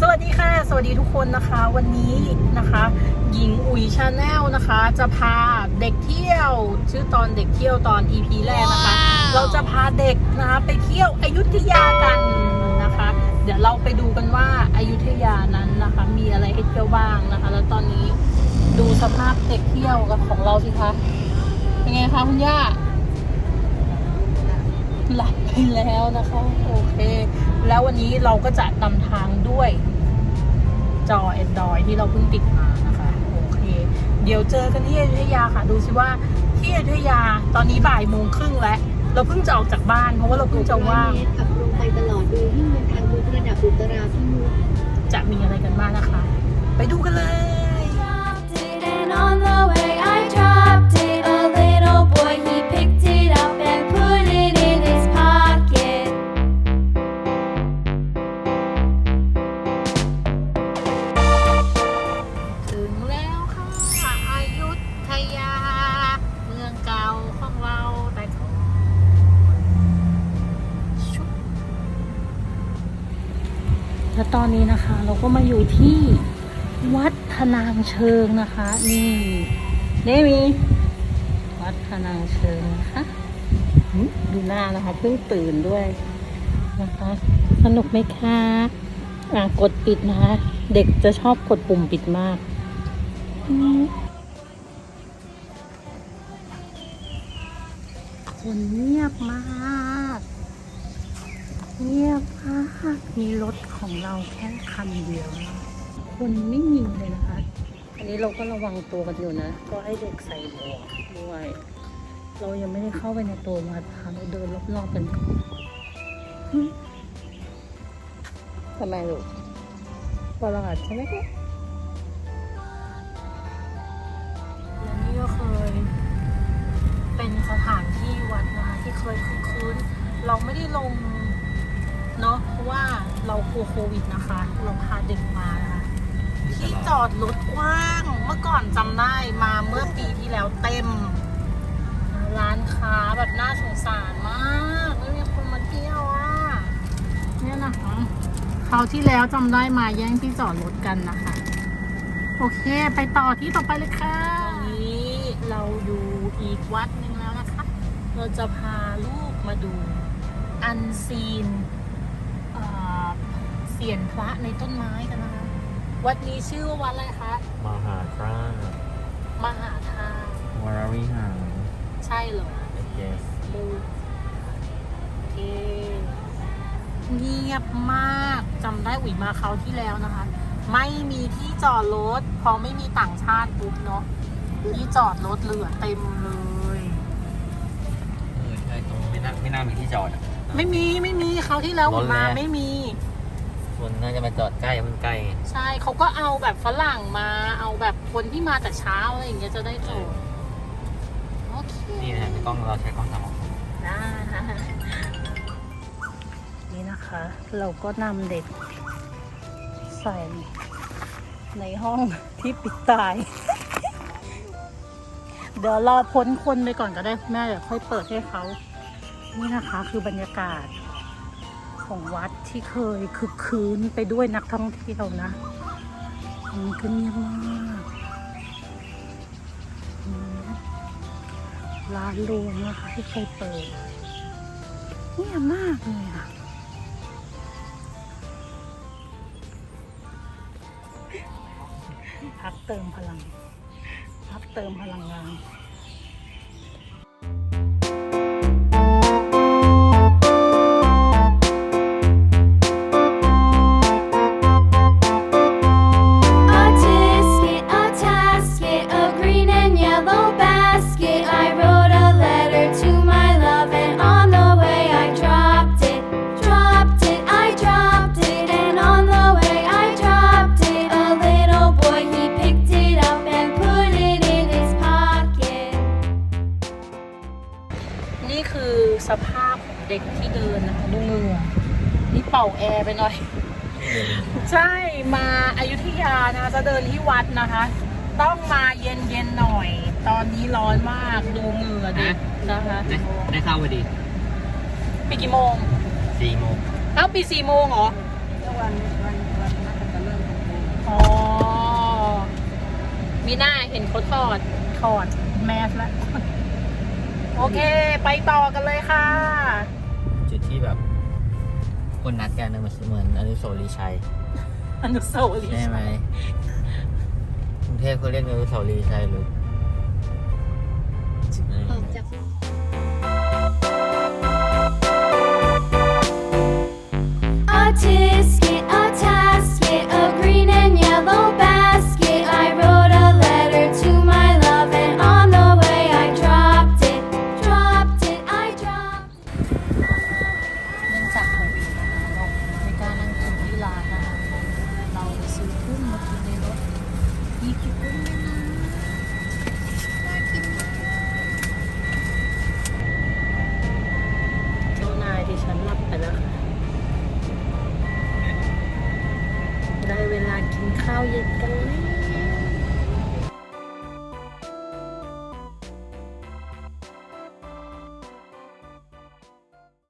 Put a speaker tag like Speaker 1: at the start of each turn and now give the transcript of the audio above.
Speaker 1: สวัสดีค่ะ สวัสดีทุกคนนะคะ วันนี้นะคะหญิงอุ๋ยชาแนลนะคะ จะพาเด็กเที่ยว ชื่อตอนเด็กเที่ยวตอน EP แรกนะคะ เราจะพาเด็กนะคะไปเที่ยวอยุธยากันนะคะ เดี๋ยวเราไปดูกันว่าอายุทยานั้นนะคะ มีอะไรให้เที่ยวบ้างนะคะ แล้วตอนนี้ดูสภาพเด็กเที่ยวกับของเราสิคะเป็นไงคะคุณย่า หลับไปแล้วนะคะโอเค แล้ววันนี้เราก็จะนำทางด้วยจอ Android ที่เราเพิ่งติดมานะคะโอเค เดี๋ยวเจอกันที่อยุธยาค่ะ ดูสิว่าที่อยุธยาตอนนี้บ่ายโมงครึ่งแล้ว เราเพิ่งจะออกจากบ้านเพราะว่าเราเพิ่งจะว่าง
Speaker 2: เมตรขับตรงไปตลอดโดยวิ่งบนทางยกระดับอุตราพิมุข
Speaker 1: จะมีอะไรกันบ้างนะคะ ไปดูกันเลย แล้วตอนนี้นะคะเราก็มาอยู่ที่วัดพนางเชิงนะคะ นี่นี่มีวัดพนางเชิงนะคะดูหน้านะคะเพิ่งตื่นด้วยนะคะ สนุกไหมคะอะกดปิดนะคะ เด็กจะชอบกดปุ่มปิดมากคนเงียบมาก เงียบมาก มีรถ ของเราแค่คันเดียวนะคนไม่มีเลยนะคะ อันนี้เราก็ระวังตัวกันอยู่นะ ก็ให้เด็กใส่หมวกด้วย เรายังไม่ได้เข้าไปในตัววัดค่ะเราเดินรอบๆกันก่อนหึทำไมลูกประหลาดใช่ไหมคะและนี่ก็เคย เป็นสถานที่วัดนะคะที่เคยคึกคืนเราไม่ได้ลง เนาะเพราะว่าเรากลัวโควิดนะคะ เราพาเด็กมานะคะที่จอดรถกว้างเมื่อก่อนจำได้มาเมื่อปีที่แล้วเต็ม ร้านค้าแบบน่าสงสารมากไม่มีคนมาเที่ยวอะเนี่ยนะคะคราวที่แล้วจำได้มาแย่งที่จอดรถกันนะคะ โอเค ไปต่อที่ต่อไปเลยค่ะตอนนี้เราอยู่อีกวัดหนึ่งแล้วนะคะ เราจะพาลูกมาดูอันซีน เสียนพระในต้นไม้กันนะคะ วัดนี้ชื่อว่าวัดอะไรคะ
Speaker 3: มหาคราม
Speaker 1: หาธาตุ
Speaker 3: วรวิหาร
Speaker 1: ใช่เหรอ
Speaker 3: yes
Speaker 1: ดูโอเคเงียบมากจำได้อุ๋ยมาเขาวที่แล้วนะคะ ไม่มีที่จอดรถพอไม่มีต่างชาติปุ๊บเนาะที่จอดรถเหลือเต็มเลย
Speaker 3: เออใช่ตรงไม่น่าไม่น่ามีที่จอดอะ
Speaker 1: ไม่มีไม่มีเขาวที่แล้วอุ๋ยมา
Speaker 3: ล้นแล้ว
Speaker 1: ไม่มี
Speaker 3: คนน่าจะมาจอดใกล้มันใกล้
Speaker 1: ใช่เขาก็เอาแบบฝรั่งมาเอาแบบคนที่มาแต่เช้าอะไรอย่างเงี้ยจะได้จอดโอเค
Speaker 3: นี่นะกล้องเราใช้กล้องสามอง
Speaker 1: ได้นี่นะคะ เราก็นำเด็กใส่ในห้องที่ปิดตาย เดี๋ยวรอพ้นคนไปก่อนก็ได้คุณแม่เดี๋ยวค่อยเปิดให้เขา นี่นะคะคือบรรยากาศ ของวัดที่เคยคึกคืนไปด้วยนักท่องเที่ยวนะมันก็เงียบมากร้านรวมนะคะที่เคยเปิดเงียบมากเลยอะพักเติมพลัง พักเติมพลังงาน นี่คือสภาพของเด็กที่เดินนะคะดูมือนี่เป่าแอร์ไปหน่อย ใช่มาอายุทยานะคะจะเดินที่วัดนะคะ ต้องมาเย็นเย็นหน่อย ตอนนี้ร้อนมากดูมือเด็กนะคะ
Speaker 3: ได้ได้เข้าพอดี
Speaker 1: ปีกี่โมง
Speaker 3: สี่โมง
Speaker 1: เอ้าปีสี่โมงเหรอ
Speaker 2: วันวันวันน่าจะเริ่
Speaker 1: มโอ๋อมีหน้าเห็นเขาถอดถอดแมสแล้ว โอเค ไปต่อกันเลยค่ะ
Speaker 4: จุดที่แบบ คนนัดกันนะมันเหมือนอนุสาวรีย์ชัย
Speaker 1: อนุสาวรีย์
Speaker 4: ใช่ไหมกรุงเทพเขาเรียกอนุสาวรีย์ชัยหรือ
Speaker 1: มีกี่กุ้งไหมนะน่ากินมากเจ้านายที่ฉันรับไปแล้วค่ะได้เวลากินข้าวเย็นกัน